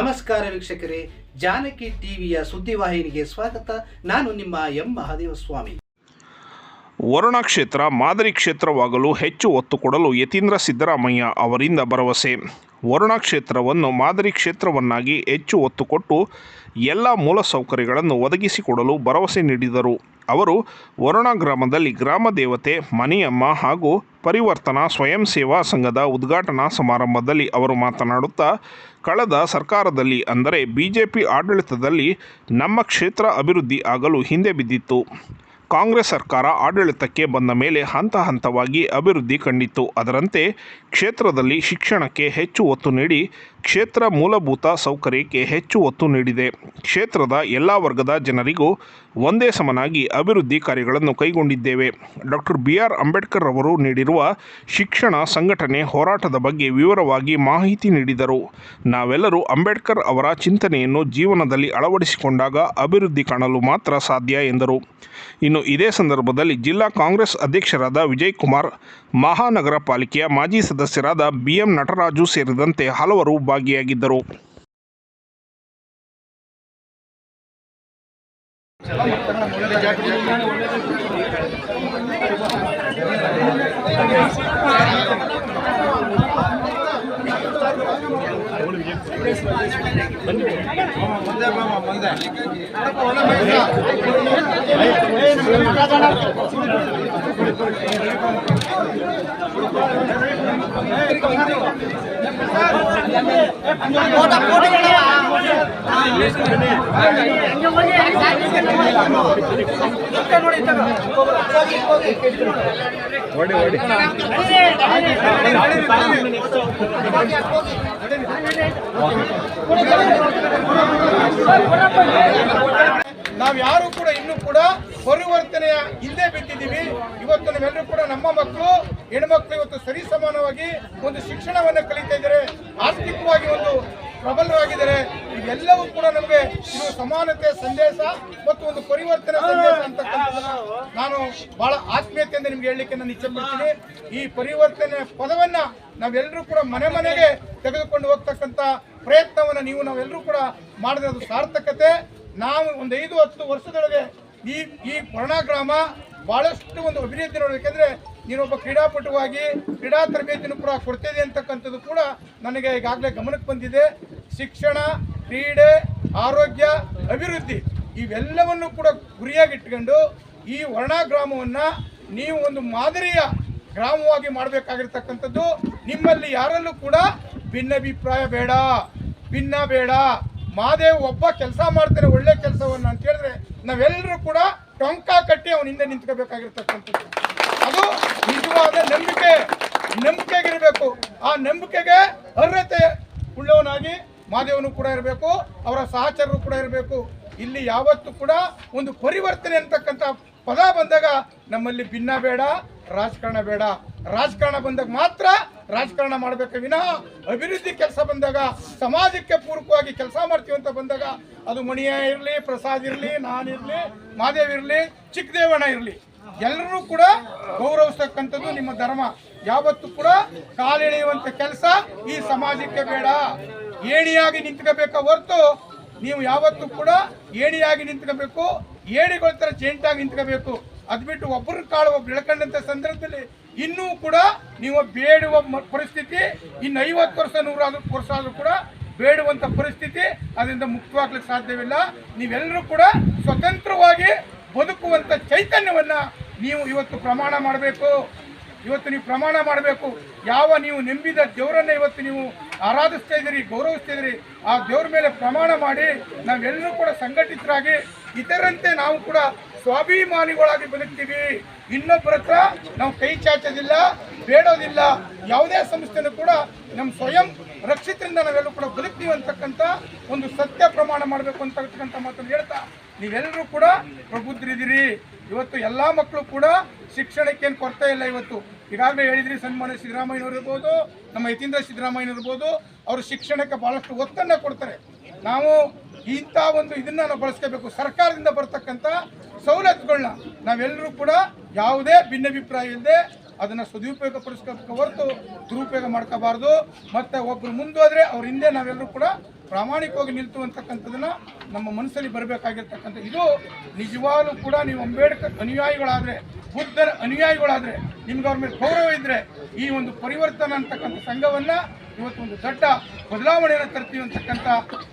ನಮಸ್ಕಾರ ವೀಕ್ಷಕರೇ, ಜಾನಕಿ ಟಿವಿಯ ಸುದ್ದಿವಾಹಿನಿಗೆ ಸ್ವಾಗತ. ನಾನು ನಿಮ್ಮ ಎಂ. ಮಹಾದೇವ ಸ್ವಾಮಿ ವರುಣ ಕ್ಷೇತ್ರ, ಮಾದರಿ ಕ್ಷೇತ್ರವಾಗಲು ಹೆಚ್ಚು ಒತ್ತು ಕೊಡಲು ಯತೀಂದ್ರ ಸಿದ್ದರಾಮಯ್ಯ ಅವರಿಂದ ಭರವಸೆ. ವರುಣ ಕ್ಷೇತ್ರವನ್ನು ಮಾದರಿ ಕ್ಷೇತ್ರವನ್ನಾಗಿ ಹೆಚ್ಚು ಒತ್ತು ಕೊಟ್ಟು ಎಲ್ಲ ಮೂಲಸೌಕರ್ಯಗಳನ್ನು ಒದಗಿಸಿಕೊಡಲು ಭರವಸೆ ನೀಡಿದರು. ಅವರು ವರುಣ ಗ್ರಾಮದಲ್ಲಿ ಗ್ರಾಮ ದೇವತೆ ಮನಿಯಮ್ಮ ಹಾಗೂ ಪರಿವರ್ತನಾ ಸ್ವಯಂ ಸೇವಾ ಸಂಘದ ಉದ್ಘಾಟನಾ ಸಮಾರಂಭದಲ್ಲಿ ಅವರು ಮಾತನಾಡುತ್ತಾ ಕಳೆದ ಸರ್ಕಾರದಲ್ಲಿ ಅಂದರೆ ಬಿಜೆಪಿ ಆಡಳಿತದಲ್ಲಿ ನಮ್ಮ ಕ್ಷೇತ್ರ ಅಭಿವೃದ್ಧಿ ಆಗಲು ಹಿಂದೆ ಬಿದ್ದಿತ್ತು. ಕಾಂಗ್ರೆಸ್ ಸರ್ಕಾರ ಆಡಳಿತಕ್ಕೆ ಬಂದ ಮೇಲೆ ಹಂತ ಹಂತವಾಗಿ ಅಭಿವೃದ್ಧಿ ಕಂಡಿತ್ತು. ಅದರಂತೆ ಕ್ಷೇತ್ರದಲ್ಲಿ ಶಿಕ್ಷಣಕ್ಕೆ ಹೆಚ್ಚು ಒತ್ತು ನೀಡಿ, ಕ್ಷೇತ್ರ ಮೂಲಭೂತ ಸೌಕರ್ಯಕ್ಕೆ ಹೆಚ್ಚು ಒತ್ತು ನೀಡಿದೆ. ಕ್ಷೇತ್ರದ ಎಲ್ಲ ವರ್ಗದ ಜನರಿಗೂ ಒಂದೇ ಸಮನಾಗಿ ಅಭಿವೃದ್ಧಿ ಕಾರ್ಯಗಳನ್ನು ಕೈಗೊಂಡಿದ್ದೇವೆ. ಡಾಕ್ಟರ್ ಬಿ ಆರ್ ಅಂಬೇಡ್ಕರ್ ಅವರು ನೀಡಿರುವ ಶಿಕ್ಷಣ ಸಂಘಟನೆ ಹೋರಾಟದ ಬಗ್ಗೆ ವಿವರವಾಗಿ ಮಾಹಿತಿ ನೀಡಿದರು. ನಾವೆಲ್ಲರೂ ಅಂಬೇಡ್ಕರ್ ಅವರ ಚಿಂತನೆಯನ್ನು ಜೀವನದಲ್ಲಿ ಅಳವಡಿಸಿಕೊಂಡಾಗ ಅಭಿವೃದ್ಧಿ ಕಾಣಲು ಮಾತ್ರ ಸಾಧ್ಯ, ಎಂದರು. ಇನ್ನು ಇದೇ ಸಂದರ್ಭದಲ್ಲಿ ಜಿಲ್ಲಾ ಕಾಂಗ್ರೆಸ್ ಅಧ್ಯಕ್ಷರಾದ ವಿಜಯ್ ಕುಮಾರ್ ಮಹಾನಗರ ಪಾಲಿಕೆಯ ಮಾಜಿ ಸದಸ್ಯರಾದ ಬಿ ಎಂ ನಟರಾಜು ಸೇರಿದಂತೆ ಹಲವರು ಭಾಗಿಯಾಗಿದ್ದರು. ಅಮೂಲ್ಯವಾದ ಮೊದಲು ನೋಡಿ ನಾವು ಯಾರು ಕೂಡ ಇನ್ನೂ ಕೂಡ ಪರಿವರ್ತನೆಯ ಹಿಂದೆ ಬಿದ್ದಿದ್ದೀವಿ. ಇವತ್ತು ನಾವೆಲ್ಲರೂ ಕೂಡ ನಮ್ಮ ಮಕ್ಕಳು, ಹೆಣ್ಮಕ್ಳು ಇವತ್ತು ಸರಿ ಸಮಾನವಾಗಿ ಒಂದು ಶಿಕ್ಷಣವನ್ನು ಕಲಿತಾ ಇದ್ದಾರೆ. ಆರ್ಥಿಕವಾಗಿ ಒಂದು ಪ್ರಬಲವಾಗಿದ್ದಾರೆ ಇದೆಲ್ಲವೂ ಕೂಡ ನಮಗೆ ಇದು ಸಮಾನತೆ ಸಂದೇಶ ಮತ್ತು ಒಂದು ಪರಿವರ್ತನೆ ಸಂದೇಶ ಅಂತಕ್ಕಂಥದ್ದನ್ನ ನಾನು ಬಹಳ ಆತ್ಮೀಯತೆಯಿಂದ ನಿಮ್ಗೆ ಹೇಳಲಿಕ್ಕೆ ನಾನು ಇಚ್ಛೆ ಪಡ್ತೀನಿ. ಈ ಪರಿವರ್ತನೆ ಪದವನ್ನ ನಾವೆಲ್ಲರೂ ಕೂಡ ಮನೆ ಮನೆಗೆ ತೆಗೆದುಕೊಂಡು ಹೋಗ್ತಕ್ಕಂಥ ಪ್ರಯತ್ನವನ್ನು ನೀವು ನಾವೆಲ್ಲರೂ ಕೂಡ ಮಾಡಿದ್ರೆ ಅದು ಸಾರ್ಥಕತೆ. ನಾವು ಒಂದು ಐದು ಹತ್ತು ವರ್ಷದೊಳಗೆ ಈ ಈ ವರ್ಣ ಗ್ರಾಮ ಬಹಳಷ್ಟು ಒಂದು ಅಭಿವೃದ್ಧಿ ನೋಡಬೇಕೆಂದ್ರೆ ನೀನೊಬ್ಬ ಕ್ರೀಡಾಪಟುವಾಗಿ ಕ್ರೀಡಾ ತರಬೇತಿನೂ ಕೂಡ ಕೊಡ್ತಿದೆ ಅಂತಕ್ಕಂಥದ್ದು ಕೂಡ ನನಗೆ ಈಗಾಗಲೇ ಗಮನಕ್ಕೆ ಬಂದಿದೆ. ಶಿಕ್ಷಣ, ಕ್ರೀಡೆ, ಆರೋಗ್ಯ, ಅಭಿವೃದ್ಧಿ ಇವೆಲ್ಲವನ್ನು ಕೂಡ ಗುರಿಯಾಗಿಟ್ಕೊಂಡು ಈ ವರ್ಣ ಗ್ರಾಮವನ್ನು ನೀವು ಒಂದು ಮಾದರಿಯ ಗ್ರಾಮವಾಗಿ ಮಾಡಬೇಕಾಗಿರ್ತಕ್ಕಂಥದ್ದು. ನಿಮ್ಮಲ್ಲಿ ಯಾರಲ್ಲೂ ಕೂಡ ಭಿನ್ನಾಭಿಪ್ರಾಯ ಬೇಡ. ಭಿನ್ನ ಬೇಡ. ಮಾದೇವ್ ಒಬ್ಬ ಕೆಲಸ ಮಾಡ್ತಾರೆ ಒಳ್ಳೆ ಕೆಲಸವನ್ನು ಅಂತ ಹೇಳಿದ್ರೆ ನಾವೆಲ್ಲರೂ ಕೂಡ ಟೊಂಕ ಕಟ್ಟಿ ಅವನ ಹಿಂದೆ ನಿಂತ್ಕೋಬೇಕಾಗಿರ್ತಕ್ಕಂಥದ್ದು. ಅದು ನಿಜವಾದ ನಂಬಿಕೆ. ನಂಬಿಕೆಗಿರಬೇಕು. ಆ ನಂಬಿಕೆಗೆ ಅರ್ಹತೆ ಉಳ್ಳವನಾಗಿ ಮಾದೇವನು ಕೂಡ ಇರಬೇಕು. ಅವರ ಸಹಚರರು ಕೂಡ ಇರಬೇಕು. ಇಲ್ಲಿ ಯಾವತ್ತೂ ಕೂಡ ಒಂದು ಪರಿವರ್ತನೆ ಅಂತಕ್ಕಂಥ ಪದ ಬಂದಾಗ ನಮ್ಮಲ್ಲಿ ಭಿನ್ನ ಬೇಡ, ರಾಜಕಾರಣ ಬೇಡ. ರಾಜಕಾರಣ ಬಂದಾಗ ಮಾತ್ರ ರಾಜಕಾರಣ ಮಾಡಬೇಕು ವಿನಃ? ಅಭಿವೃದ್ಧಿ ಕೆಲಸ ಬಂದಾಗ, ಸಮಾಜಕ್ಕೆ ಪೂರಕವಾಗಿ ಕೆಲಸ ಮಾಡ್ತೀವಿ ಅಂತ ಬಂದಾಗ, ಅದು ಮಣಿಯ ಇರಲಿ, ಪ್ರಸಾದ್ ಇರಲಿ ನಾನಿರಲಿ ಮಾದೇವ್ ಇರಲಿ, ಚಿಕ್ಕದೇವಣ್ಣ ಇರಲಿ. ಎಲ್ಲರೂ ಕೂಡ ಗೌರವಿಸ್ತಕ್ಕಂಥದ್ದು ನಿಮ್ಮ ಧರ್ಮ. ಯಾವತ್ತೂ ಕೂಡ ಕಾಲೆಳೆಯುವಂತ ಕೆಲಸ ಈ ಸಮಾಜಕ್ಕೆ ಬೇಡ. ಏಣಿಯಾಗಿ ನಿಂತ್ಕೋಬೇಕ ಹೊರತು ನೀವು ಯಾವತ್ತೂ ಕೂಡ ಏಣಿಯಾಗಿ ನಿಂತ್ಕೋಬೇಕು, ಏಣಿಗಳ ಥರ ಜೇಂಟಾಗಿ ನಿಂತ್ಕೋಬೇಕು. ಅದ್ಬಿಟ್ಟು ಒಬ್ಬರು ಕಾಳು ಒಬ್ರು ಇಳ್ಕೊಂಡಂತ ಸಂದರ್ಭದಲ್ಲಿ ಇನ್ನೂ ಕೂಡ ನೀವು ಬೇಡುವ ಪರಿಸ್ಥಿತಿ, ಇನ್ನು ಐವತ್ತು ವರ್ಷ, ನೂರಾದ್ರೂ ವರ್ಷ ಆದರೂ ಕೂಡ ಬೇಡುವಂಥ ಪರಿಸ್ಥಿತಿ ಅದರಿಂದ ಮುಕ್ತವಾಗ್ಲಿಕ್ಕೆ ಸಾಧ್ಯವಿಲ್ಲ. ನೀವೆಲ್ಲರೂ ಕೂಡ ಸ್ವತಂತ್ರವಾಗಿ ಬದುಕುವಂಥ ಚೈತನ್ಯವನ್ನು ನೀವು ಇವತ್ತು ಪ್ರಮಾಣ ಮಾಡಬೇಕು. ಇವತ್ತು ನೀವು ಪ್ರಮಾಣ ಮಾಡಬೇಕು. ಯಾವ ನೀವು ನಂಬಿದ ದೇವರನ್ನು ಇವತ್ತು ನೀವು ಆರಾಧಿಸ್ತಾ ಇದ್ದೀರಿ, ಗೌರವಿಸ್ತಾ ಇದ್ದೀರಿ, ಆ ದೇವ್ರ ಮೇಲೆ ಪ್ರಮಾಣ ಮಾಡಿ ನಾವೆಲ್ಲರೂ ಕೂಡ ಸಂಘಟಿತರಾಗಿ ಇತರಂತೆ ನಾವು ಕೂಡ ಸ್ವಾಭಿಮಾನಿಗಳಾಗಿ ಬದುಕ್ತೀವಿ. ಇನ್ನೊಬ್ಬರ ಹತ್ರ ನಾವು ಕೈ ಚಾಚೋದಿಲ್ಲ, ಬೇಡೋದಿಲ್ಲ. ಯಾವುದೇ ಸಂಸ್ಥೆನೂ ಕೂಡ ನಮ್ಮ ಸ್ವಯಂ ರಕ್ಷಿತರಿಂದ ನಾವೆಲ್ಲರೂ ಕೂಡ ಬದುಕ್ತೀವಿ ಅಂತಕ್ಕಂಥ ಒಂದು ಸತ್ಯ ಪ್ರಮಾಣ ಮಾಡಬೇಕು ಅಂತಕ್ಕಂಥ ಮಾತನ್ನು ಹೇಳ್ತಾ, ನೀವೆಲ್ಲರೂ ಕೂಡ ಪ್ರಬುದ್ಧರಿದ್ದೀರಿ ಇವತ್ತು ಎಲ್ಲ ಮಕ್ಕಳು ಕೂಡ ಶಿಕ್ಷಣಕ್ಕೇನು ಕೊರತೆ ಇಲ್ಲ ಇವತ್ತು. ಈಗಾಗಲೇ ಹೇಳಿದ್ರಿ ಸನ್ಮಾನ್ಯ ಸಿದ್ದರಾಮಯ್ಯನವರು ಇರ್ಬೋದು, ನಮ್ಮ ಯತೀಂದ್ರ ಸಿದ್ದರಾಮಯ್ಯ ಇರ್ಬೋದು, ಅವರು ಶಿಕ್ಷಣಕ್ಕೆ ಭಾಳಷ್ಟು ಒತ್ತನ್ನು ಕೊಡ್ತಾರೆ. ನಾವು ಇಂಥ ಒಂದು ಇದನ್ನ ನಾವು ಬಳಸ್ಕೋಬೇಕು. ಸರ್ಕಾರದಿಂದ ಬರ್ತಕ್ಕಂಥ ಸವಲತ್ತುಗಳನ್ನ ನಾವೆಲ್ಲರೂ ಕೂಡ ಯಾವುದೇ ಭಿನ್ನಾಭಿಪ್ರಾಯ ಇಲ್ಲದೆ ಅದನ್ನ ಸದುಪಯೋಗ ಪಡಿಸ್ಕೋಬೇಕು ಹೊರತು ದುರುಪಯೋಗ ಮಾಡ್ಕೋಬಾರ್ದು. ಮತ್ತು ಒಬ್ಬರು ಮುಂದೋದ್ರೆ ಅವ್ರ ಹಿಂದೆ ನಾವೆಲ್ಲರೂ ಕೂಡ ಪ್ರಾಮಾಣಿಕವಾಗಿ ನಿಲ್ತು ಅಂತಕ್ಕಂಥದ್ದನ್ನು ನಮ್ಮ ಮನಸ್ಸಲ್ಲಿ ಬರಬೇಕಾಗಿರ್ತಕ್ಕಂಥ ಇದು ನಿಜವಾಗ್ಲೂ ಕೂಡ ನೀವು ಅಂಬೇಡ್ಕರ್ ಅನುಯಾಯಿಗಳಾದರೆ, ಬುದ್ಧರ ಅನುಯಾಯಿಗಳಾದರೆ ನಿಮ್ಗೆ ಅವ್ರ ಮೇಲೆ ಗೌರವ ಇದ್ದರೆ ಈ ಒಂದು ಪರಿವರ್ತನೆ ಅಂತಕ್ಕಂಥ ಸಂಘವನ್ನು ಇವತ್ತು ಒಂದು ದೊಡ್ಡ ಬದಲಾವಣೆಯನ್ನು ತರ್ತೀವಿ ಅಂತಕ್ಕಂಥ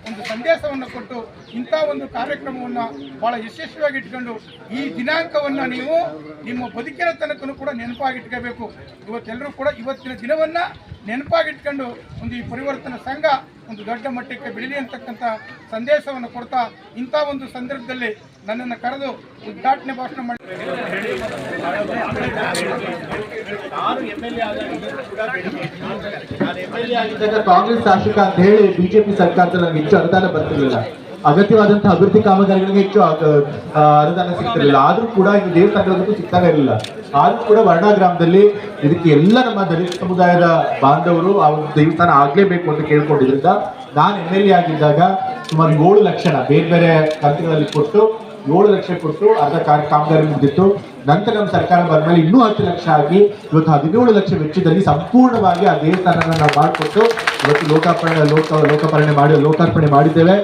ಒಂದು ಸಂದೇಶವನ್ನು ಕೊಟ್ಟು ಇಂಥ ಒಂದು ಕಾರ್ಯಕ್ರಮವನ್ನು ಭಾಳ ಯಶಸ್ವಿಯಾಗಿ ಇಟ್ಕೊಂಡು ಈ ದಿನಾಂಕವನ್ನು ನೀವು ನಿಮ್ಮ ಬದುಕಿನ ತನಕನೂ ಕೂಡ ನೆನಪಾಗಿಟ್ಕೋಬೇಕು. ಇವತ್ತೆಲ್ಲರೂ ಕೂಡ ಇವತ್ತಿನ ದಿನವನ್ನು ನೆನಪಾಗಿಟ್ಕೊಂಡು ಒಂದು ಈ ಪರಿವರ್ತನಾ ಸಂಘ ಒಂದು ದೊಡ್ಡ ಮಟ್ಟಕ್ಕೆ ಬೆಳಿಲಿ ಅಂತಕ್ಕಂಥ ಸಂದೇಶವನ್ನು ಕೊಡ್ತಾ ಇಂಥ ಒಂದು ಸಂದರ್ಭದಲ್ಲಿ ನನ್ನನ್ನು ಕರೆದು ಉದ್ಘಾಟನೆ ಭಾಷಣ ಮಾಡಿ ಕಾಂಗ್ರೆಸ್ ಶಾಸಕ ಅಂತ ಹೇಳಿ ಬಿಜೆಪಿ ಸರ್ಕಾರದಲ್ಲಿ ನನಗೆ ಹೆಚ್ಚು ಅನುದಾನ ಬರ್ತಿರ್ಲಿಲ್ಲ. ಅಗತ್ಯವಾದಂತಹ ಅಭಿವೃದ್ಧಿ ಕಾಮಗಾರಿಗಳಿಗೆ ಹೆಚ್ಚು ಅನುದಾನ ಸಿಗ್ತಿರಲಿಲ್ಲ ಆದ್ರೂ ಕೂಡ ಇದು ದೇವಸ್ಥಾನಗಳಿಗೂ ಸಿಗ್ತಾನೆ ಇರಲಿಲ್ಲ. ಆದ್ರೂ ಕೂಡ ವರ್ಣ ಗ್ರಾಮದಲ್ಲಿ ಇದಕ್ಕೆ ಎಲ್ಲ ನಮ್ಮ ದಲಿತ ಸಮುದಾಯದ ಬಾಂಧವರು ಆ ಒಂದು ದೇವಸ್ಥಾನ ಆಗ್ಲೇಬೇಕು ಅಂತ ಕೇಳ್ಕೊಂಡಿದ್ರಿಂದ ನಾನು ಎಂ ಎಲ್ ಎ ಆಗಿದ್ದಾಗ ಸುಮಾರು ಏಳು ಲಕ್ಷ ಬೇರೆ ಬೇರೆ ಕಂತುಗಳಲ್ಲಿ ಕೊಟ್ಟು ಏಳು ಲಕ್ಷ ಕೊಟ್ಟು ಅರ್ಧ ಕಾರ್ಯ ಕಾಮಗಾರಿ ಮುಗಿದಿತ್ತು. ನಂತರ ನಮ್ಮ ಸರ್ಕಾರ ಬಂದ್ಮೇಲೆ ಇನ್ನೂ ಹತ್ತು ಲಕ್ಷ ಆಗಿ ಇವತ್ತು ಹದಿನೇಳು ಲಕ್ಷ ವೆಚ್ಚದಲ್ಲಿ ಸಂಪೂರ್ಣವಾಗಿ ಆ ದೇವಸ್ಥಾನನ ನಾವು ಮಾಡಿಕೊಟ್ಟು ಲೋಕಾರ್ಪಣೆ ಲೋಕ ಲೋಕಾರ್ಪಣೆ ಮಾಡಿ ಲೋಕಾರ್ಪಣೆ ಮಾಡಿದ್ದೇವೆ.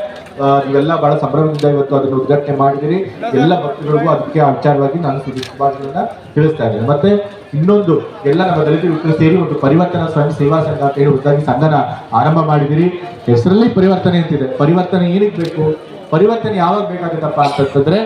ನೀವೆಲ್ಲ ಬಹಳ ಸಂಭ್ರಮದಿಂದ ಇವತ್ತು ಅದನ್ನು ಉದ್ಘಾಟನೆ ಮಾಡಿದಿರಿ ಎಲ್ಲ ಭಕ್ತಿಗಳಿಗೂ ಅದಕ್ಕೆ ಆಚಾರವಾಗಿ ನಾನು ಸುದ್ದಿ ಶುಭಾಶಯಗಳನ್ನ ತಿಳಿಸ್ತಾ ಇದ್ದೇನೆ. ಮತ್ತೆ ಇನ್ನೊಂದು, ಎಲ್ಲ ನಮ್ಮ ದಲಿತ ಸೇರಿ ಒಂದು ಪರಿವರ್ತನಾ ಸ್ವಯಂ ಸೇವಾ ಸಂಘ ಅಂತ ಹೇಳಿ ಹೊಸದಾಗಿ ಸಂಘನ ಆರಂಭ ಮಾಡಿದಿರಿ ಹೆಸರಲ್ಲಿ ಪರಿವರ್ತನೆ ಅಂತಿದೆ. ಪರಿವರ್ತನೆ ಏನಕ್ಕೆ ಬೇಕು? ಪರಿವರ್ತನೆ ಯಾವಾಗ ಬೇಕಾಗುತ್ತಪ್ಪ ಅಂತಂತಂದ್ರೆ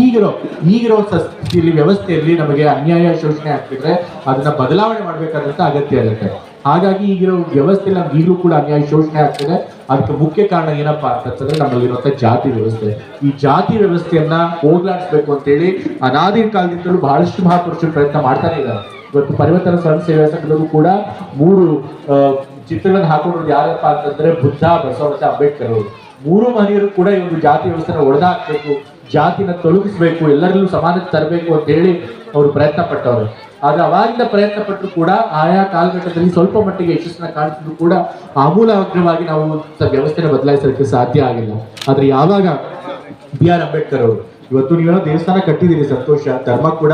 ಈಗಿರೋ ಈಗಿರೋ ಸ್ಥಿತಿಯಲ್ಲಿ ವ್ಯವಸ್ಥೆಯಲ್ಲಿ ನಮಗೆ ಅನ್ಯಾಯ ಶೋಷಣೆ ಆಗ್ತಿದ್ರೆ ಅದನ್ನ ಬದಲಾವಣೆ ಮಾಡಬೇಕಾದಂತ ಅಗತ್ಯ ಇರುತ್ತೆ. ಹಾಗಾಗಿ ಈಗಿರೋ ವ್ಯವಸ್ಥೆಯಲ್ಲಿ ನಮ್ಗೆ ಈಗಲೂ ಕೂಡ ಅನ್ಯಾಯ ಶೋಷಣೆ ಆಗ್ತಿದೆ. ಅದಕ್ಕೆ ಮುಖ್ಯ ಕಾರಣ ಏನಪ್ಪಾ ಅಂತಂದ್ರೆ ನಮ್ಮಲ್ಲಿರುವಂತ ಜಾತಿ ವ್ಯವಸ್ಥೆ. ಈ ಜಾತಿ ವ್ಯವಸ್ಥೆಯನ್ನ ಹೋಗ್ಲಾಡಿಸ್ಬೇಕು ಅಂತೇಳಿ ಅನಾದಿ ಕಾಲದಿಂದಲೂ ಬಹಳಷ್ಟು ಮಹಾಪುರುಷರು ಪ್ರಯತ್ನ ಮಾಡ್ತಾನೆ ಇದ್ದಾರೆ. ಇವತ್ತು ಪರಿವರ್ತನ ಸ್ವಯಂ ಸೇವಾ ಸಂಘದಲ್ಲೂ ಕೂಡ ಮೂರು ಚಿತ್ರಗಳನ್ನ ಹಾಕೊಂಡಿರೋದು ಯಾರಪ್ಪ ಅಂತಂದ್ರೆ ಬುದ್ಧ ಬಸವ ಮತ್ತೆ ಅಂಬೇಡ್ಕರ್ ಅವರು. ಮೂರು ಮನೆಯರು ಕೂಡ ಈ ಒಂದು ಜಾತಿ ವ್ಯವಸ್ಥೆನ ಒಡೆದಾಕ್ಬೇಕು, ಜಾತಿನ ತೊಲಗಿಸ್ಬೇಕು, ಎಲ್ಲರಲ್ಲೂ ಸಮಾನತೆ ತರಬೇಕು ಅಂತ ಹೇಳಿ ಅವರು ಪ್ರಯತ್ನ ಪಟ್ಟವರು. ಆದ್ರೆ ಅವಾಗಿಂದ ಪ್ರಯತ್ನ ಪಟ್ಟರು ಕೂಡ ಆಯಾ ಕಾಲಘಟ್ಟದಲ್ಲಿ ಸ್ವಲ್ಪ ಮಟ್ಟಿಗೆ ಯಶಸ್ಸನ್ನ ಕಾಣಿಸಿದ್ರು ಕೂಡ ಆಮೂಲಾಗ್ರವಾಗಿ ನಾವು ವ್ಯವಸ್ಥೆನ ಬದಲಾಯಿಸಲಿಕ್ಕೆ ಸಾಧ್ಯ ಆಗಿಲ್ಲ. ಆದ್ರೆ ಯಾವಾಗ ಬಿ ಆರ್ ಅಂಬೇಡ್ಕರ್ ಅವರು, ಇವತ್ತು ನೀವೇನೋ ದೇವಸ್ಥಾನ ಕಟ್ಟಿದ್ದೀರಿ ಸಂತೋಷ, ಧರ್ಮ ಕೂಡ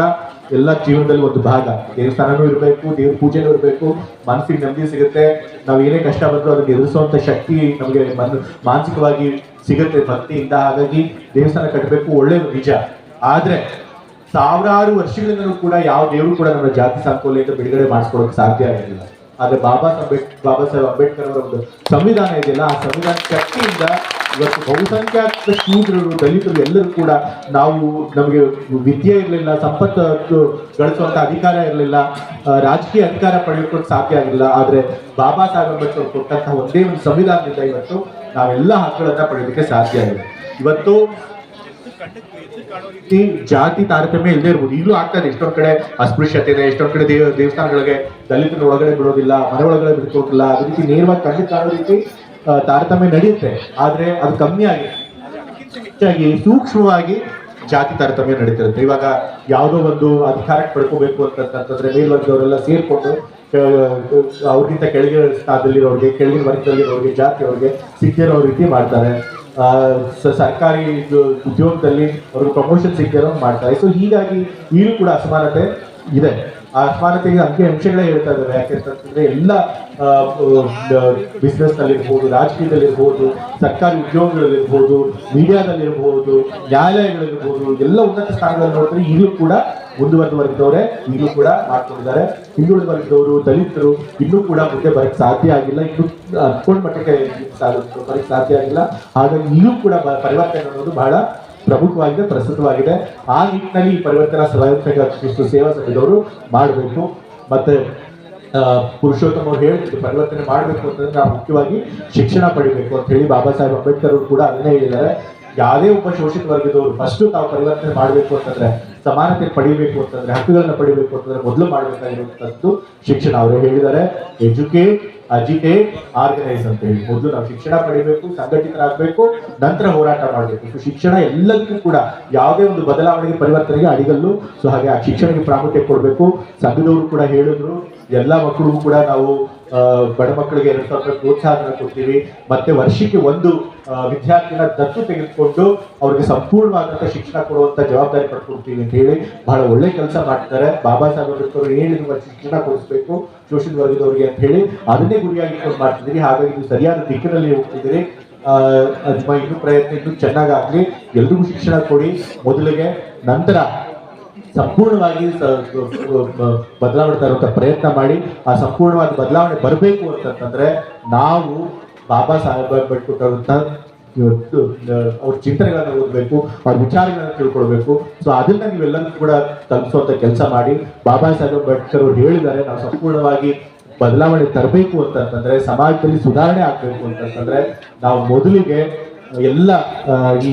ಎಲ್ಲ ಜೀವನದಲ್ಲಿ ಒಂದು ಭಾಗ. ದೇವಸ್ಥಾನನೂ ಇರಬೇಕು, ದೇವ್ರ ಪೂಜೆನೂ ಇರಬೇಕು, ಮನಸ್ಸಿಗೆ ನೆಮ್ಮದಿ ಸಿಗುತ್ತೆ. ನಾವು ಏನೇ ಕಷ್ಟ ಬಂದರೂ ಅದನ್ನು ಎದುರಿಸುವಂತ ಶಕ್ತಿ ನಮಗೆ ಮನ್, ಮಾನಸಿಕವಾಗಿ ಸಿಗುತ್ತೆ ಭಕ್ತಿಯಿಂದ. ಹಾಗಾಗಿ ದೇವಸ್ಥಾನ ಕಟ್ಟಬೇಕು ಒಳ್ಳೆಯದು ನಿಜ. ಆದ್ರೆ ಸಾವಿರಾರು ವರ್ಷಗಳಿಂದಲೂ ಕೂಡ ಯಾವ ದೇವರು ಕೂಡ ನಮ್ಮ ಜಾತಿ ಸಂಕೋಲೆಯಿಂದ ಬಿಡುಗಡೆ ಮಾಡಿಸ್ಕೊಳ್ಳೋಕೆ ಸಾಧ್ಯ ಆಗಿರಲಿಲ್ಲ ಆದ್ರೆ ಬಾಬಾ ಸಾಹೇಬ್ ಬಾಬಾ ಸಾಹೇಬ್ ಅಂಬೇಡ್ಕರ್ ಅವರ ಒಂದು ಸಂವಿಧಾನ ಇದೆಯಲ್ಲ, ಆ ಸಂವಿಧಾನ ಶಕ್ತಿಯಿಂದ ಇವತ್ತು ಬಹುಸಂಖ್ಯಾತ ಶೂದ್ರರು, ದಲಿತರು ಎಲ್ಲರೂ ಕೂಡ ನಾವು ನಮಗೆ ವಿದ್ಯೆ ಇರಲಿಲ್ಲ, ಸಂಪತ್ತು ಗಳಿಸುವಂತ ಅಧಿಕಾರ ಇರಲಿಲ್ಲ ರಾಜಕೀಯ ಅಧಿಕಾರ ಪಡೆಯೋಕೆ ಸಾಧ್ಯ ಆಗಿಲ್ಲ. ಆದ್ರೆ ಬಾಬಾ ಸಾಹೇಬ್ ಅಂಬೇಡ್ಕರ್ ಕೊಟ್ಟಂತಹ ಒಂದೇ ಒಂದು ಸಂವಿಧಾನದಿಂದ ಇವತ್ತು ನಾವೆಲ್ಲ ಹಕ್ಕುಗಳನ್ನ ಪಡೆಯೋದಕ್ಕೆ ಸಾಧ್ಯ ಆಗಿದೆ ಇವತ್ತು ಜಾತಿ ತಾರತಮ್ಯ ಇಲ್ಲದೆ ಇರ್ಬೋದು. ಈಗಲೂ ಆಗ್ತದೆ ಎಷ್ಟೊಂದ್ ಕಡೆ ಅಸ್ಪೃಶ್ಯತೆ ಇದೆ ಎಷ್ಟೊಂದ್ ಕಡೆ ದೇವ ದೇವಸ್ಥಾನಗಳಿಗೆ ದಲಿತರ ಒಳಗಡೆ ಬಿಡೋದಿಲ್ಲ, ಮನೆ ಒಳಗಡೆ ಬಿಡ್ಕೋದಿಲ್ಲ ಅದೇ ರೀತಿ ನೇರವಾಗಿ ಕಣ್ಣು ಕಾಣೋ ರೀತಿ ತಾರತಮ್ಯ ನಡೆಯುತ್ತೆ. ಆದ್ರೆ ಅದು ಕಮ್ಮಿ ಆಗಿದೆ ಹೆಚ್ಚಾಗಿ ಸೂಕ್ಷ್ಮವಾಗಿ ಜಾತಿ ತಾರತಮ್ಯ ನಡೀತಿರುತ್ತೆ. ಇವಾಗ ಯಾವುದೋ ಒಂದು ಅಧಿಕಾರಕ್ಕೆ ಪಡ್ಕೋಬೇಕು ಅಂತಂತಂದ್ರೆ ಮೇಲ್ವರ್ಗದವರೆಲ್ಲ ಸೇರ್ಕೊಂಡು ಅವ್ರಿಗಿಂತ ಕೆಳಗಿನ ಸ್ಥಾನದಲ್ಲಿರೋರಿಗೆ, ಕೆಳಗಿನ ವರ್ಗದಲ್ಲಿರೋರಿಗೆ, ಜಾತಿಯವ್ರಿಗೆ ಸಿಕ್ಕಿರೋ ರೀತಿ ಮಾಡ್ತಾರೆ. ಸರ್ಕಾರಿ ಉದ್ಯೋಗದಲ್ಲಿ ಅವ್ರಿಗೆ ಪ್ರಮೋಷನ್ ಸಿಕ್ಕಿರೋ ಮಾಡ್ತಾರೆ ಸೊ ಹೀಗಾಗಿ ಈಗಲೂ ಕೂಡ ಅಸಮಾನತೆ ಇದೆ. ಆ ಅಸಮಾನತೆಗೆ ಅಂಕಿ ಅಂಶಗಳೇ ಹೇಳ್ತಾ ಇದ್ದಾರೆ. ಯಾಕೆಂತಂದ್ರೆ ಎಲ್ಲ ಬಿಸ್ನೆಸ್ ರಾಜಕೀಯದಲ್ಲಿ ಇರ್ಬೋದು ಸರ್ಕಾರಿ ಉದ್ಯೋಗಗಳಲ್ಲಿರ್ಬೋದು, ಮೀಡಿಯಾದಲ್ಲಿರ್ಬೋದು ನ್ಯಾಯಾಲಯಗಳಿರ್ಬೋದು ಎಲ್ಲ ಉನ್ನತ ಸ್ಥಾನಗಳಲ್ಲಿ ನೋಡಿದ್ರೆ ಈಗಲೂ ಕೂಡ ಮುಂದುವರೆದ ವರ್ಗದವರೇ ಈಗಲೂ ಕೂಡ ಮಾಡ್ಕೊಂಡಿದ್ದಾರೆ. ಹಿಂದುಳಿದ ವರ್ಗದವರು ದಲಿತರು ಇನ್ನೂ ಕೂಡ ಮುಂದೆ ಬರಕ್ಕೆ ಸಾಧ್ಯ ಆಗಿಲ್ಲ. ಇನ್ನು ಅನ್ಕೊಂಡ್ ಮಟ್ಟಕ್ಕೆ ಸಾಧ್ಯ ಆಗಿಲ್ಲ. ಹಾಗಾಗಿ ಇನ್ನೂ ಕೂಡ ಪರಿವರ್ತನೆ ಅನ್ನೋದು ಬಹಳ ಪ್ರಮುಖವಾಗಿದೆ, ಪ್ರಸ್ತುತವಾಗಿದೆ. ಆ ನಿಟ್ಟಿನಲ್ಲಿ ಈ ಪರಿವರ್ತನಾ ಸ್ವಯಂ ಸಂಘ ಸೇವಾ ಸಂಘದವರು ಮಾಡಬೇಕು. ಮತ್ತೆ ಪುರುಷೋತ್ತಮ ಅವರು ಹೇಳ್ತಿದ್ರು ಪರಿವರ್ತನೆ ಮಾಡಬೇಕು ಅಂತಂದ್ರೆ ನಾವು ಮುಖ್ಯವಾಗಿ ಶಿಕ್ಷಣ ಪಡಿಬೇಕು ಅಂತ ಹೇಳಿ ಬಾಬಾ ಸಾಹೇಬ್ ಅಂಬೇಡ್ಕರ್ ಅವರು ಕೂಡ ಅದನ್ನೇ ಹೇಳಿದ್ದಾರೆ. ಯಾವುದೇ ಒಬ್ಬ ಶೋಷಿತ ವರ್ಗದವರು ಫಸ್ಟ್ ತಾವು ಪರಿವರ್ತನೆ ಮಾಡಬೇಕು ಅಂತಂದ್ರೆ ಸಮಾನತೆ ಪಡಿಬೇಕು ಅಂತಂದ್ರೆ, ಹಕ್ಕುಗಳನ್ನ ಪಡಿಬೇಕು ಅಂತಂದ್ರೆ ಮೊದಲು ಮಾಡಬೇಕಾಗಿರುವಂತದ್ದು ಶಿಕ್ಷಣ. ಅವರು ಹೇಳಿದ್ದಾರೆ ಎಜುಕೇಟ್ ಅಜಿಟೇಟ್ ಆರ್ಗನೈಸ್ ಅಂತ ಹೇಳಿ. ಮೊದಲು ನಾವು ಶಿಕ್ಷಣ ಪಡಿಬೇಕು, ಸಂಘಟಿತರಾಗಬೇಕು, ನಂತರ ಹೋರಾಟ ಮಾಡಬೇಕು. ಶಿಕ್ಷಣ ಎಲ್ಲದಕ್ಕೂ ಕೂಡ ಯಾವುದೇ ಒಂದು ಬದಲಾವಣೆಗೆ, ಪರಿವರ್ತನೆಗೆ ಅಡಿಗಲ್ಲು. ಸೊ ಹಾಗೆ ಆ ಶಿಕ್ಷಣಕ್ಕೆ ಪ್ರಾಮುಖ್ಯ ಕೊಡಬೇಕು. ಸಂಘದವರು ಕೂಡ ಹೇಳಿದ್ರು. ಎಲ್ಲ ಮಕ್ಕಳಿಗೂ ಕೂಡ ನಾವು ಬಡ ಮಕ್ಕಳಿಗೆ ಎರಡು ಪ್ರೋತ್ಸಾಹನ ಕೊಡ್ತೀವಿ. ಮತ್ತೆ ವರ್ಷಕ್ಕೆ ಒಂದು ವಿದ್ಯಾರ್ಥಿನ ದತ್ತು ತೆಗೆದುಕೊಂಡು ಅವ್ರಿಗೆ ಸಂಪೂರ್ಣವಾದಂತಹ ಶಿಕ್ಷಣ ಕೊಡುವಂತ ಜವಾಬ್ದಾರಿ ಪಡ್ಕೊಡ್ತೀವಿ ಅಂತ ಹೇಳಿ ಬಹಳ ಒಳ್ಳೆ ಕೆಲಸ ಮಾಡ್ತಾರೆ. ಬಾಬಾ ಸಾಹೇಬ್ ಅಂಬೇಡ್ಕರ್ ಶಿಕ್ಷಣ ಕೊಡಿಸ್ಬೇಕು ಶೋಷಿತ ವರ್ಗದವರಿಗೆ ಅಂತ ಹೇಳಿ ಅದನ್ನೇ ಗುರಿಯಾಗಿ ಮಾಡ್ತಿದ್ದೀರಿ. ಹಾಗಾಗಿ ನೀವು ಸರಿಯಾದ ದಿಕ್ಕಿನಲ್ಲಿ ಹೋಗ್ತಿದ್ದೀರಿ. ನಿಮ್ಮ ಇನ್ನೂ ಪ್ರಯತ್ನ, ಇನ್ನೂ ಚೆನ್ನಾಗಾಗ್ಲಿ. ಎಲ್ರಿಗೂ ಶಿಕ್ಷಣ ಕೊಡಿ. ಮೊದಲಿಗೆ ನಂತರ ಸಂಪೂರ್ಣವಾಗಿ ಬದಲಾವಣೆ ತರುವಂತ ಪ್ರಯತ್ನ ಮಾಡಿ. ಆ ಸಂಪೂರ್ಣವಾದ ಬದಲಾವಣೆ ಬರಬೇಕು ಅಂತಂತಂದ್ರೆ ನಾವು ಬಾಬಾ ಸಾಹೇಬ್ ಬಿಟ್ಕೊಟ್ಟಂತ ಇವತ್ತು ಅವ್ರ ಚಿಂತನೆಗಳನ್ನ ಓದಬೇಕು, ಅವ್ರ ವಿಚಾರಗಳನ್ನ ತಿಳ್ಕೊಳ್ಬೇಕು. ಸೊ ಅದನ್ನ ನೀವೆಲ್ಲರೂ ಕೂಡ ತಲುಪಿಸುವಂತ ಕೆಲಸ ಮಾಡಿ. ಬಾಬಾ ಸಾಹೇಬ್ ಅಂಬೇಡ್ಕರ್ ಅವರು ಹೇಳಿದ್ದಾರೆ, ನಾವು ಸಂಪೂರ್ಣವಾಗಿ ಬದಲಾವಣೆ ತರಬೇಕು ಅಂತಂತಂದ್ರೆ, ಸಮಾಜದಲ್ಲಿ ಸುಧಾರಣೆ ಆಗ್ಬೇಕು ಅಂತಂತಂದ್ರೆ, ನಾವು ಮೊದಲಿಗೆ ಎಲ್ಲ ಈ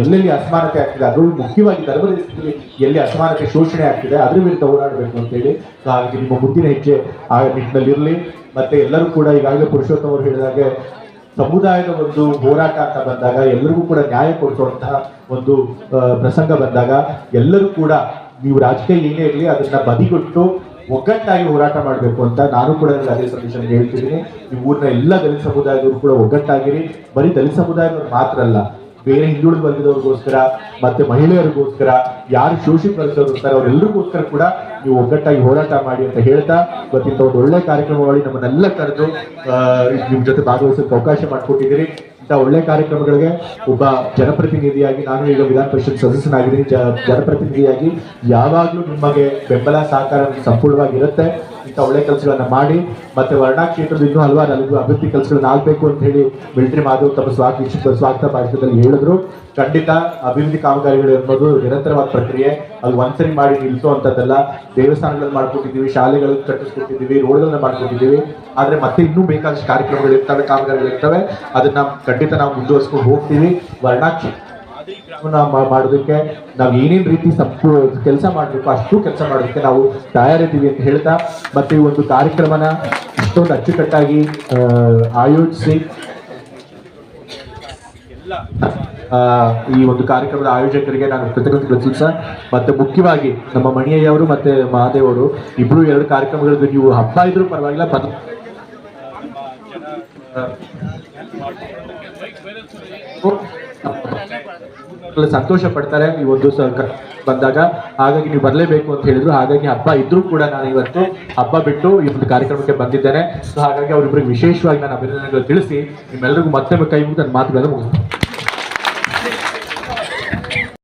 ಎಲ್ಲೆಲ್ಲಿ ಅಸಮಾನತೆ ಆಗ್ತಿದೆ, ಅದರಲ್ಲಿ ಮುಖ್ಯವಾಗಿ ಸ್ಥಿತಿಯಲ್ಲಿ ಎಲ್ಲಿ ಅಸಮಾನತೆ ಶೋಷಣೆ ಆಗ್ತಿದೆ, ಅದ್ರ ವಿರುದ್ಧ ಹೋರಾಡಬೇಕು ಅಂತೇಳಿ ಹಾಗಾಗಿ ನಿಮ್ಮ ಮುಂದಿನ ಹೆಜ್ಜೆ ಆ ನಿಟ್ಟಿನಲ್ಲಿರಲಿ. ಮತ್ತೆ ಎಲ್ಲರೂ ಕೂಡ ಈಗಾಗಲೇ ಪುರುಷೋತ್ತಮ ಅವರು ಹೇಳಿದಾಗೆ, ಸಮುದಾಯದ ಒಂದು ಹೋರಾಟ ಅಂತ ಬಂದಾಗ ಎಲ್ಲರಿಗೂ ಕೂಡ ನ್ಯಾಯ ಕೊಡಿಸುವಂತಹ ಒಂದು ಪ್ರಸಂಗ ಬಂದಾಗ, ಎಲ್ಲರೂ ಕೂಡ ನೀವು ರಾಜಕೀಯ ಏನೇ ಇರಲಿ, ಅದನ್ನ ಬದಿಗೊಟ್ಟು ಒಗ್ಗಟ್ಟಾಗಿ ಹೋರಾಟ ಮಾಡಬೇಕು ಅಂತ ನಾನು ಕೂಡ ಅದೇ ಸಂದೇಶ ಹೇಳ್ತಿದ್ದೀನಿ. ಈ ಊರಿನ ಎಲ್ಲ ದಲಿತ ಸಮುದಾಯದವರು ಕೂಡ ಒಗ್ಗಟ್ಟಾಗಿರಿ. ಬರೀ ದಲಿತ ಸಮುದಾಯದವ್ರು ಮಾತ್ರ ಅಲ್ಲ, ಬೇರೆ ಹಿಂದುಳಿದ ವರ್ಗದವ್ರಿಗೋಸ್ಕರ, ಮತ್ತೆ ಮಹಿಳೆಯರಿಗೋಸ್ಕರ, ಯಾರು ಶೋಷಿತ ವರ್ಗದವ್ರು ಅವರೆಲ್ಲರಿಗೋಸ್ಕರ ಕೂಡ ನೀವು ಒಗ್ಗಟ್ಟಾಗಿ ಹೋರಾಟ ಮಾಡಿ ಅಂತ ಹೇಳ್ತಾ ಇವತ್ತಿಂತ ಒಂದು ಒಳ್ಳೆ ಕಾರ್ಯಕ್ರಮ ಮಾಡಿ ನಮ್ಮನ್ನೆಲ್ಲ ಕರೆದು ನಿಮ್ ಜೊತೆ ಭಾಗವಹಿಸೋಕೆ ಅವಕಾಶ ಮಾಡಿಕೊಟ್ಟಿದ್ದೀರಿ. ಇಂಥ ಒಳ್ಳೆ ಕಾರ್ಯಕ್ರಮಗಳಿಗೆ ಒಬ್ಬ ಜನಪ್ರತಿನಿಧಿಯಾಗಿ ನಾನು ಈಗ ವಿಧಾನ ಪರಿಷತ್ ಸದಸ್ಯನಾಗಿದ್ದೀನಿ. ಜನಪ್ರತಿನಿಧಿಯಾಗಿ ಯಾವಾಗಲೂ ನಿಮಗೆ ಬೆಂಬಲ ಸಹಕಾರ ಸಂಪೂರ್ಣವಾಗಿ ಇರುತ್ತೆ. ಇಂಥ ಒಳ್ಳೆ ಕೆಲಸಗಳನ್ನು ಮಾಡಿ, ಮತ್ತೆ ವರ್ಣಾ ಕ್ಷೇತ್ರದ ಇನ್ನೂ ಹಲವಾರು ಅಭಿವೃದ್ಧಿ ಅಭಿವೃದ್ಧಿ ಕೆಲಸಗಳನ್ನ ಆಗಬೇಕು ಅಂತ ಹೇಳಿ ಮಿಲಿಟರಿ ಮಾಧವ್ ತಮ್ಮ ಸ್ವಾಗತ ಸ್ವಾಗತ ಭಾಷಣದಲ್ಲಿ ಹೇಳಿದ್ರು. ಖಂಡಿತ ಅಭಿವೃದ್ಧಿ ಕಾಮಗಾರಿಗಳು ಅನ್ನೋದು ನಿರಂತರವಾದ ಪ್ರಕ್ರಿಯೆ. ಅದು ಒಂದ್ಸರಿ ಮಾಡಿ ನಿಲ್ಲಿಸುವಂಥದ್ದಲ್ಲ ದೇವಸ್ಥಾನಗಳನ್ನು ಮಾಡ್ಕೊಟ್ಟಿದ್ದೀವಿ, ಶಾಲೆಗಳನ್ನು ಕಟ್ಟಿಸ್ಕೊಟ್ಟಿದ್ದೀವಿ, ರೋಡ್ಗಳನ್ನ ಮಾಡ್ಕೊಟ್ಟಿದ್ದೀವಿ. ಆದರೆ ಮತ್ತೆ ಇನ್ನೂ ಬೇಕಾದಷ್ಟು ಕಾರ್ಯಕ್ರಮಗಳು ಇರ್ತವೆ ಕಾಮಗಾರಿಗಳು ಇರ್ತವೆ ಅದನ್ನ ಖಂಡಿತ ನಾವು ಮುಂದುವರಿಸ್ಕೊಂಡು ಹೋಗ್ತೀವಿ. ವರ್ಣಾಕ್ಷಿ ಮಾಡೋದಕ್ಕೆ ನಾವು ಏನೇನು ರೀತಿ ಸಂಪೂ ಕೆಲಸ ಮಾಡಬೇಕು ಅಷ್ಟು ಕೆಲಸ ಮಾಡೋದಕ್ಕೆ ನಾವು ತಯಾರಿದ್ದೀವಿ ಅಂತ ಹೇಳ್ತಾ ಮತ್ತೆ ಈ ಒಂದು ಕಾರ್ಯಕ್ರಮನ ಇಷ್ಟೊಂದು ಅಚ್ಚುಕಟ್ಟಾಗಿ ಆಯೋಜಿಸಿ ಎಲ್ಲ ಈ ಒಂದು ಕಾರ್ಯಕ್ರಮದ ಆಯೋಜಕರಿಗೆ ನಾನು ಕೃತಜ್ಞತೆ ಸರ್. ಮತ್ತೆ ಮುಖ್ಯವಾಗಿ ನಮ್ಮ ಮಣಿಯಯ್ಯವರು ಮತ್ತೆ ಮಹಾದೇವ್ ಅವರು ಇಬ್ರು ಎರಡು ಕಾರ್ಯಕ್ರಮಗಳಿಗೆ ನೀವು ಹಬ್ಬ ಇದ್ರೂ ಪರವಾಗಿಲ್ಲ ಪದ ಸಂತೋಷ ಪಡ್ತಾರೆ, ಈ ಒಂದು ಸ- ಬಂದಾಗ. ಹಾಗಾಗಿ ನೀವು ಬರಲೇಬೇಕು ಅಂತ ಹೇಳಿದ್ರು. ಹಾಗಾಗಿ ಹಬ್ಬ ಇದ್ರೂ ಕೂಡ ನಾನು ಇವತ್ತು ಹಬ್ಬ ಬಿಟ್ಟು ಈ ಒಂದು ಕಾರ್ಯಕ್ರಮಕ್ಕೆ ಬಂದಿದ್ದೇನೆ. ಸೊ ಹಾಗಾಗಿ ಅವರಿಬ್ಬರಿಗೆ ವಿಶೇಷವಾಗಿ ನಾನು ಅಭಿನಂದನೆಗಳು ತಿಳಿಸಿ ನಿಮ್ಮೆಲ್ಲರಿಗೂ ಮತ್ತೊಮ್ಮೆ ಕೈ ಮುಗಿದು ನನ್ನ ಮಾತುಗಳನ್ನು ಮುಗಿಸ್ತೀನಿ.